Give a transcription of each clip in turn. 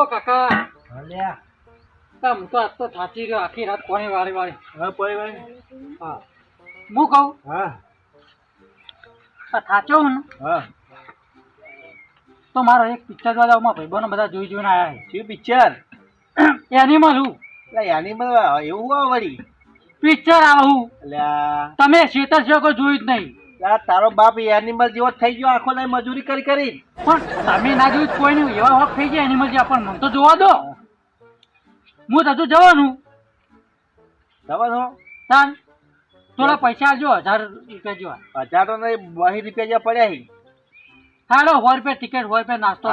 તો કાકા. અલ્યા તમ તો આજ તો થાચી રહ્યો આખી રાત કોને વાળી વાળી. હા કોઈ વાળી. હા. હું કહું? હા. આ હું હા. તો મારો એક પિક્ચર જોવા જાવ ભાઈ બનો બધા જોઈ જોઈને આયા શું પિક્ચર એનિમલ હું. એટલે એનિમલ એવું આ વળી. પિક્ચર આવું. તમે શેતર છે કોઈ જોયું જ નહીં. તારો બાપ એનિમલ જેવો જ થઈ ગયો આખો લઈ મજૂરી કરી કરી. પણ તમે ના જોયું કોઈ નહીં એવા હોક થઈ ગયા એનિમલ જેવા. પણ મને તો જોવા દો. હું તો જવાનું. જવાનું? તાન થોડા પૈસા આલજો હજાર રૂપિયા જેવા હજાર તો નહીં બહી રૂપિયા જેવા પડ્યા હી. હાલો સો રૂપિયા ટિકિટ સો રૂપિયા નાસ્તો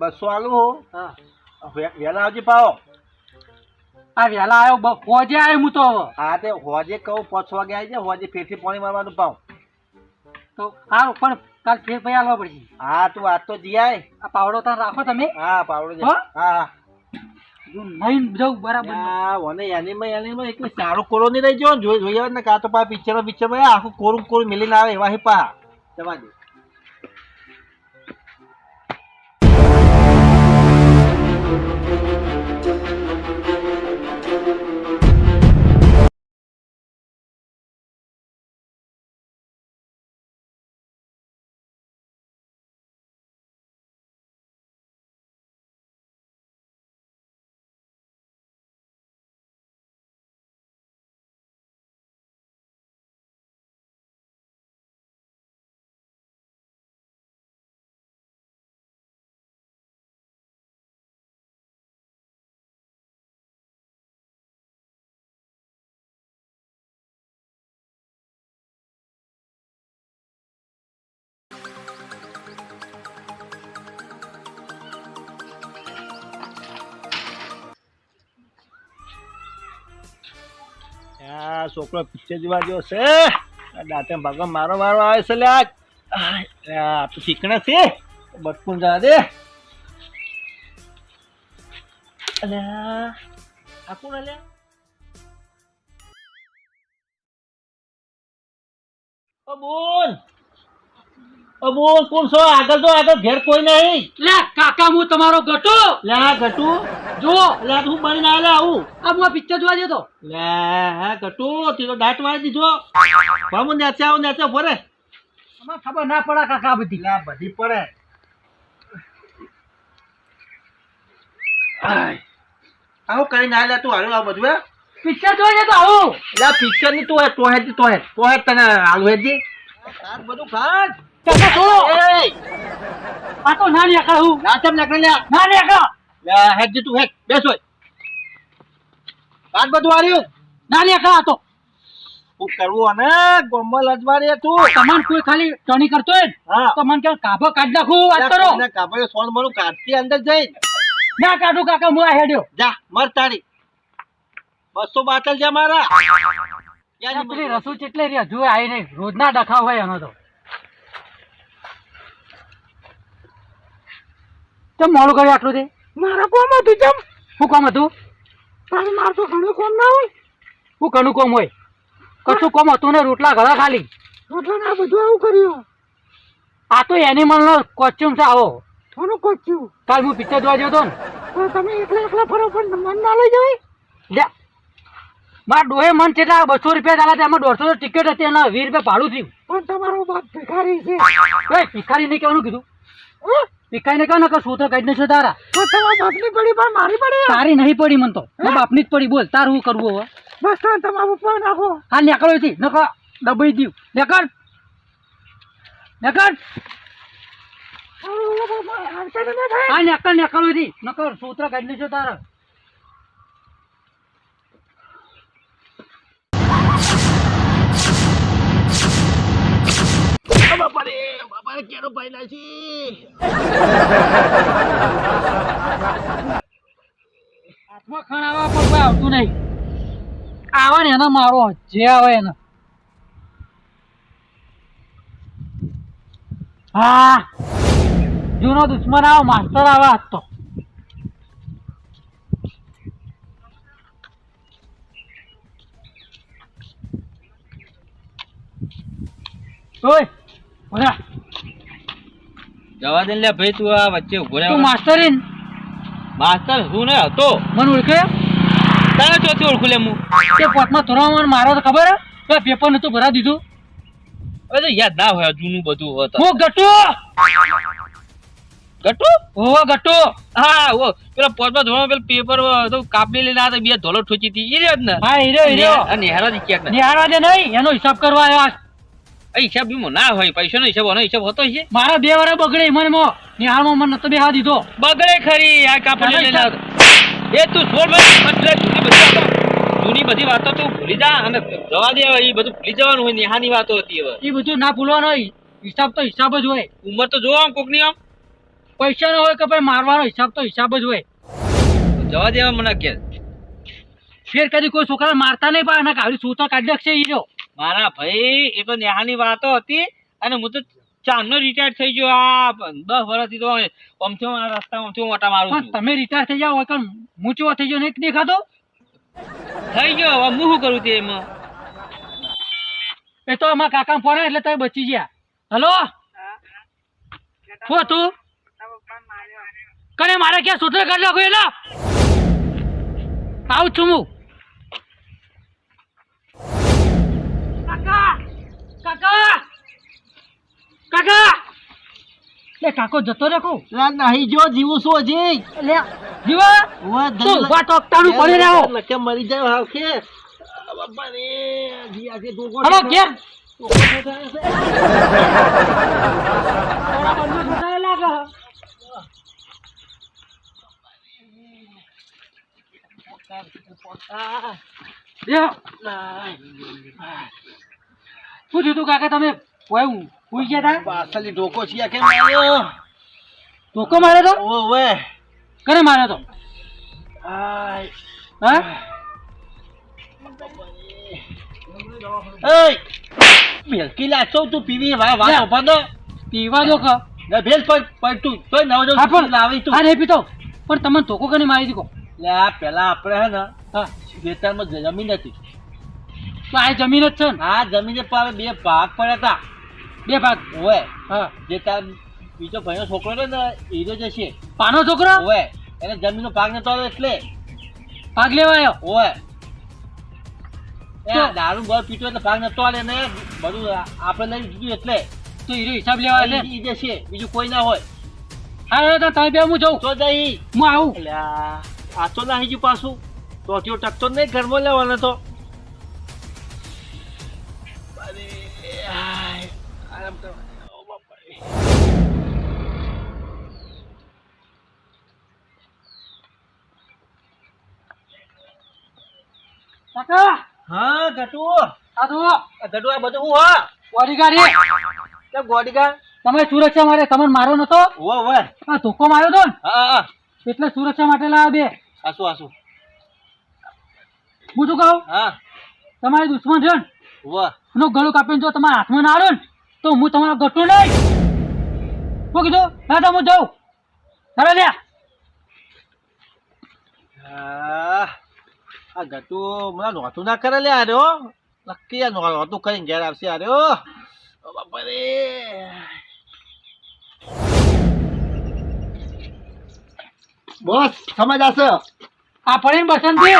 બસો આલુ હો? હા. વે- વહેલા આવજે પાવો આ વહેલા આવ્યો હોજે આવ્યો હું તો હા તે હોજે કહું પાંચ વાગે આવી જાય હોજે ફેરથી પાણી મારવાનું પાવ તો સારું પણ કાલ ફેર ભાઈ આલવા પડશે. હા તું વાત તો જીઆય આ પાવડો તાર રાખો તમે. હા પાવડો હા? હા જો નહીં જવું બરાબર હા ઓને એનિમલ એનિમલ એટલે સારું કોરો નહીં રહી જો જોઈ જોઈ આવે ને કાં તો પા પિક્ચર પિક્ચરમાં આખું કોરું કોરું મિલીને આવે એવા હે પા. જવા દે. આ છોકરો પિક્ચર જોવા ગયો છે. દાંતે ભાગો મારો મારો આવે છે લે આ તો છે. બટકું જા દે. અલ્યા આ કોણ અલ્યા બોલ. બોલ કોણ છો? આગળ તો આગળ ઘેર કોઈ નહીં. લે કાકા હું તમારો ગટો. લે ગટુ. જુઓ. લે તું બની ના લે આવું. આ હું પિક્ચર જોવા જતો લે હા ગટુ તી તો દાંત વાળી દીધો. ભામુ નેચે આવ નેચે ભરે અમારે ખબર ના પડે કાકા બધી. લે બધી પડે. આવું કરીને આ લે તું હાલો આ બધું પિક્ચર જોવા જતો આવું. લે પિક્ચરની તું તો હે તો હે તો હે તને હાલ હેજી બધું કાઢ કાકા છોડો. આ તો ના નીકળ હું. ના ચમ નાખ લે ના. નીકળ લે હેડ જી તું હેડ. બેસ હોય. કાઢ બધું હાર્યું ના નીકળ આ તો. હું કરવું અને ગોમલ અજવાડી તું. તમને કોઈ ખાલી ટણી કરતો હોય તો મને કે કાભો કાઢ નાખું વાત કરો. કાપડે સોન મળું કાઢતી અંદર જઈ. ના કાઢું કાકા હું આ હેડ્યો. જા મર તારી. બસો બાટલ છે મારા. આ રસુ ચેટલે રહ્યા જો આવી નહીં રોજના ડખા હોય એનો તો. ચમ મોડું કર્યું આટલું તે? મારા કોમ હતું ચમ. શું કોમ હતું? તારે મારું તો ઘણું કોમ ના હોય. શું ઘણું કોમ હોય? કશું કોમ હતું ને રોટલા ઘણા ખાલી. રોટલા ના બધું આવું કર્યું. આ તો એનિમલ નો કોસ્ચ્યુમ છે આવો. થોડું કોસ્ચ્યુમ કાલ હું પિક્ચર જોવા ગયો હતો ને. તમે એકલા એકલા ફરો પણ મન ના લઈ જવાય. લે. મારા ડોહે મન છે બસો રૂપિયા ચાલે છે. એમાં દોઢસો ટિકિટ હતી એના વીસ રૂપિયા ભાડું થયું. પણ તમારો બાપ ભિખારી છે. ભિખારી ને કહેવાનું કીધું. ભિખારી ને કહો સૂત્ર કાઢી નાખશો તારા બાપની પડી પણ મારી પડી તારી નહીં પડી મન તો બાપની જ પડી બોલ તાર હું કરવું હવે બસ તમારું ઉપર નાખો હા નીકળો હતી નકો દબાઈ દઉં નીકળ નીકળ હા નીકળ નીકળો હતી નકર સૂત્ર કાઢી નાખશો તારા હા. જૂનો દુશ્મન આવો માસ્તર આવે આજ તો. ઓલા જવા દે લે ભાઈ તું આ વચ્ચે ઊભો તું માસ્ટર ઇન માસ્ટર હું ને હતો. મને ઓળખે? તને ચોથી ઓળખું લે હું. તે પોતમાં ધોરણમાં મારો તો ખબર હે? પેપર નતું ભરા દીધું. હવે તો યાદ ના હોય જૂનું બધું હોત હું ગટુ! ગટુ? ઓવો ગટુ! હા ઓ પેલા પોતમાં ધોરણ પેલું પેપર તો કાપડી લઈને આવ્યા બે ધોલો ઠોચી હતી. એ રહ્યો ને. હા હીરો રહ્યો અને હેરા થી ક્યાંક ને નિહાળવા દે નહીં એનો હિસાબ કરવા આવ્યો હિસાબ બીમો ના હોય પૈસાનો હિસાબ આનો હિસાબ હોતો છે મારા બે વાર બગડે મને મો નિહાળમાં મને બેહવા દીધો. બગડે ખરી આ કાપડી. એ તું છોડ જૂની બધી વાતો. તું ભૂલી જા અને જવા દે એ બધું ભૂલી જવાનું હોય નેહાની વાતો હતી હવે. એ બધું ના ભૂલવાનો હોય હિસાબ તો હિસાબ જ હોય. ઉંમર તો જોવા કોકની આમ. પૈસા નો હોય કે ભાઈ મારવાનો હિસાબ તો હિસાબ જ હોય. જવા દેવા મને કે ફેર કદી કોઈ છોકરા મારતા નહીં પણ એના કાઢી સૂતા કાઢી નાખશે એ રહ્યો. મારા ભાઈ એ તો નેહાની વાતો હતી અને હું તો ચાંદનો રિટાયર થઈ ગયો. આ દસ વર્ષથી તો અમથો આ રસ્તા અમથો મોટા મારું તમે રિટાયર થઈ જાઓ હોય હું થઈ ગયો નહીં દેખાતો? થઈ ગયો હવે હું શું કરું તે એમાં? એ તો અમારા કાકા ફોન એટલે તમે બચી ગયા. હલો? શું હતું? કને મારે ક્યાં સૂત્ર કરી નાખો એલા આવું છું હું. કાકા! કાકા! લે કાકો જતો રાખો નહીં જો જીવું છું હજી? લે જીવા! તું પડી રહ્યો નકે મરી જાય હાવ કે. રે દોગો હલો શું થયું કાકા? તમે કોઈ ઉઈ ગયા પાછળથી ઢોકો છે કે માર્યો? ધોકો માર્યો તો? ઓવે કરે માર્યો તો? આય. હા? એય! લાગશો તું પીવી વા વા ઊભા દો પીવા દો ને ભેલ પર પર તું નવ જો પણ લાવી તું. નહીં પીતો. પણ તમે ધોકો કરીને મારી દીધો લે પેલા આપણે હે ને હા. ખેતરમાં જમીન હતી તો આ જમીન જ છે ને? આ જમીન પાસે બે ભાગ પડ્યા હતા બે ભાગ? હોય હા. જે તાર બીજો ભાઈનો છોકરો રહ્યો ને હીરો જે છે. પાનો છોકરો? હોય એને જમીનનો ભાગ નતો આવ્યો એટલે. ભાગ લેવા આવ્યો? ઓવે. એ દારૂ બળ પીતો એટલે ભાગ નતો આવે ને બધું આપણે લઈ દીધું એટલે. તો હીરો હિસાબ લેવા એટલે ઈ જશે બીજું કોઈ ના હોય. હા તો તમે બે હું જાઉં. તો જઈ હું આવું. આ તો નાહી ગયું પાછું. તો ટકતો નહીં ઘરમાં લેવાનો તો. કાકા! હા ગટુ આ તો ગટુ આ બધું હું હા? બોડીગાર્ડ એ. કેમ તમે સુરક્ષા માટે તમને મારો નતો? ઓ ઓવે આ ધોકો માર્યો તો હા હા એટલે સુરક્ષા માટે લાવ બે. આસુ આસુ હું શું કહું? હા. તમારી દુશ્મન છે ને? એનું ગળું કાપીને જો તમારા હાથમાં ના આવ્યો ને? તો હું તમારો ગટું નહીં. શું કીધું? હા તો હું જાઉં. તારા લ્યા. આ ગટુ મને નોતું ના કરે લ્યા આર્યો નક્કી આ નહોતું કરીને ઘેર આવશે આર્યો ઓ બાપા બસ બોસ સમજ આવશે આ ફરીને બસંતી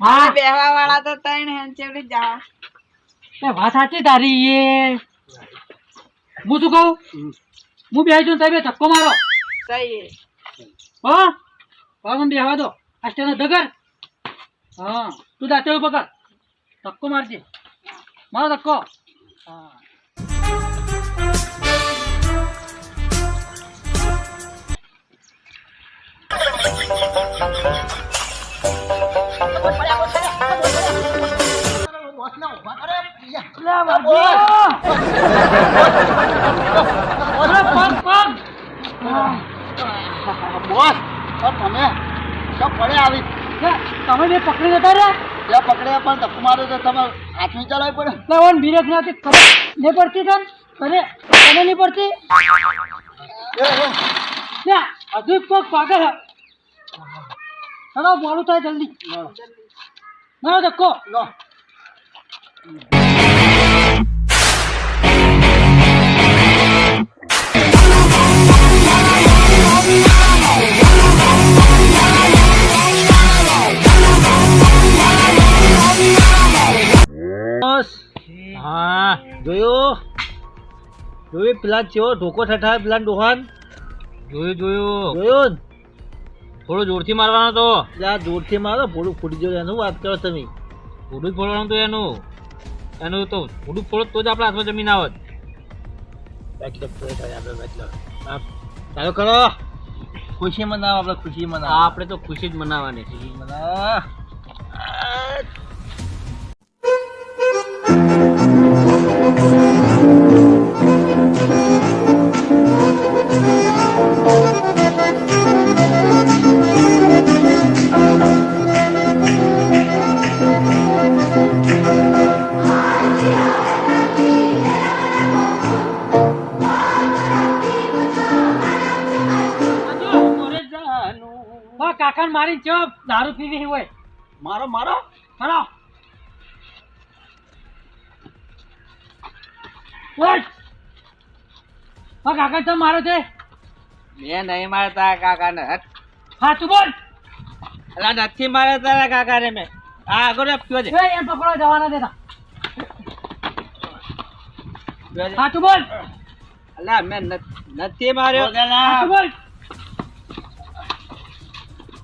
હા. બેહવા વાળા તો ત્રણ હેન્ચેવડી જા એ વાત સાચી તારી એ. હું શું કહું? હું બે છું તમે ધક્કો મારો. હા? મને બેહવા દો. આ સ્ટેનો દગર હા. તું દાંતે પકડ ધક્કો મારજે. મારો ધક્કો. હા. લા બાબા. તમે બે પકડી જતા રે પકડ્યા પણ ધક્કો માર્યો તો તમે હાથમી ચલાવી પડે લેવન બીરેક નથી પડતી તને તને તને નહીં પડતી હજુ કોક પાગળ હે. ચલો મોડું થાય જલ્દી મારો ધક્કો લો હા જોયો? જોયું પેલા ચેવો ઢોકો ઠઠા પેલા ડોહાન? જોયું જોયું. જોયું થોડો જોરથી મારવાનો હતો તો જોરથી મારો ફોડું ફૂટી જોયું એનું વાત કરો તમે. ફોડું ફોડવાનું હતું એનું. એનું તો થોડું ફોડો તો જ આપણા હાથમાં જમીન આવત ચાલો કરો. ખુશી મનાવો આપણે ખુશી મનાવો આપણે તો ખુશી જ મનાવવાની. છે ખુશી મનાવો મારી ચો દારૂ પીવી હોય. મારો મારો? ઓય હા કાકા તો મારો છે. મેં નહીં મારતા કાકા ને હા તું બોલ. અલા નથી મારે તારા કાકા ને મેં. આ આગળ પીવા દે. એ એમ પકડો જવાના દેતા. તું બોલ. અલા મેં નથી માર્યો. બોલ.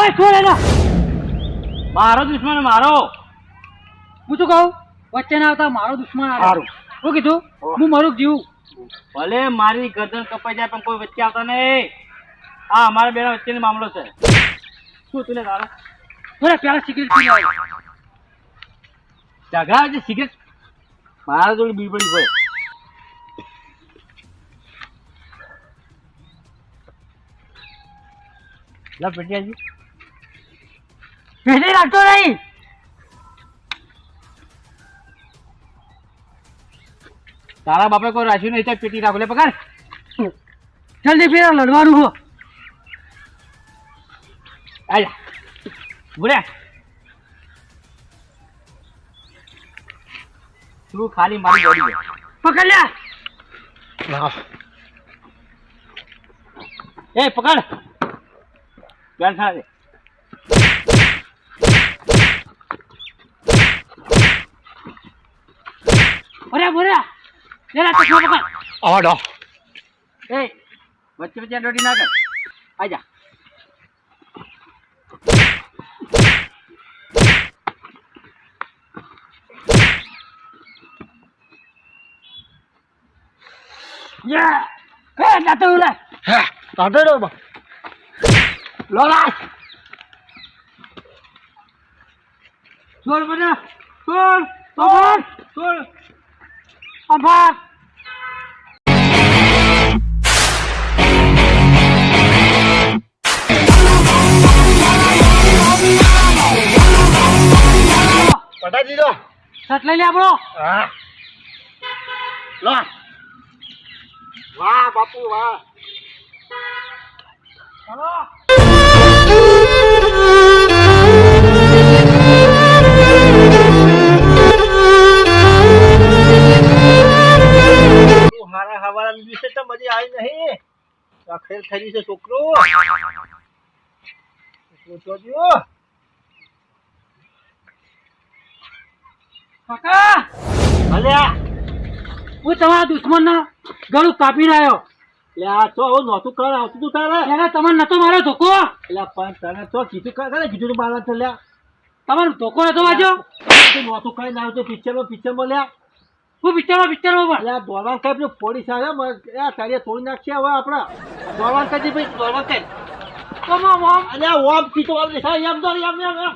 ઓય છોડ એનો. મારો દુશ્મન મારો. હું શું કહું? વચ્ચે ના આવતા મારો દુશ્મન આવે. શું કીધું? હું મારું જીવું? ભલે મારી ગરદન કપાઈ જાય પણ કોઈ વચ્ચે આવતા નહીં. આ અમારા બેના વચ્ચેનો મામલો છે. શું તું તારો? બોલે પેલા સિગરેટ પી લેવાય ઝઘડા છે સિગરેટ? મારા જોડે બીબડી હોય. લા પેટિયાજી પેલી નહીં. તારા બાપે કોઈ રાખ્યું નહીં તો પેટી રાખો લે પગાર જલ્દી ફેરા લડવાનું હો. આજા બોલે તું ખાલી મારી બોડી પકડ લે. એ પકડ. બેન ખાને અરે બોલે લે લે ચશ્મા પકડ આડો એ વચ્ચે વચ્ચે દોડી ના કર આજા યે એ જાતો લે કાઢો દો બા લોલા છોડ મને છોડ છોડ છોડ અભાગ પટાઈ દીધો શર્ટ લઈ લે આપણો. હા. લો. વાહ બાપુ વાહ. ચલો. આખેર થઈ છે છોકરો. કાકા! અલ્યા હું તમારા દુશ્મન ના ગળું કાપીને આવ્યો આ તો આવું નહોતું કર આવતું તું તારે. એને તમને નતો મારો ધોકો? એટલે પણ તને તો કીધું કર કીધું તું મારવા તો તમારો ધોકો નતો વાંચ્યો નતું નહોતું કઈ ના આવતું પિક્ચરમાં પિક્ચરમાં લ્યા હું વિચારો વિચારો પણ. દોરવાન કઈ પેલું આવ્યો આ તારીએ તોડી નાખશે હવે આપણા. દોરવાન કઈ ભાઈ દોરવાન કઈ કમો મોમ અલ્યા ઓમ કીધું આમ દેખાય એમ દોર એમ એમ એમ.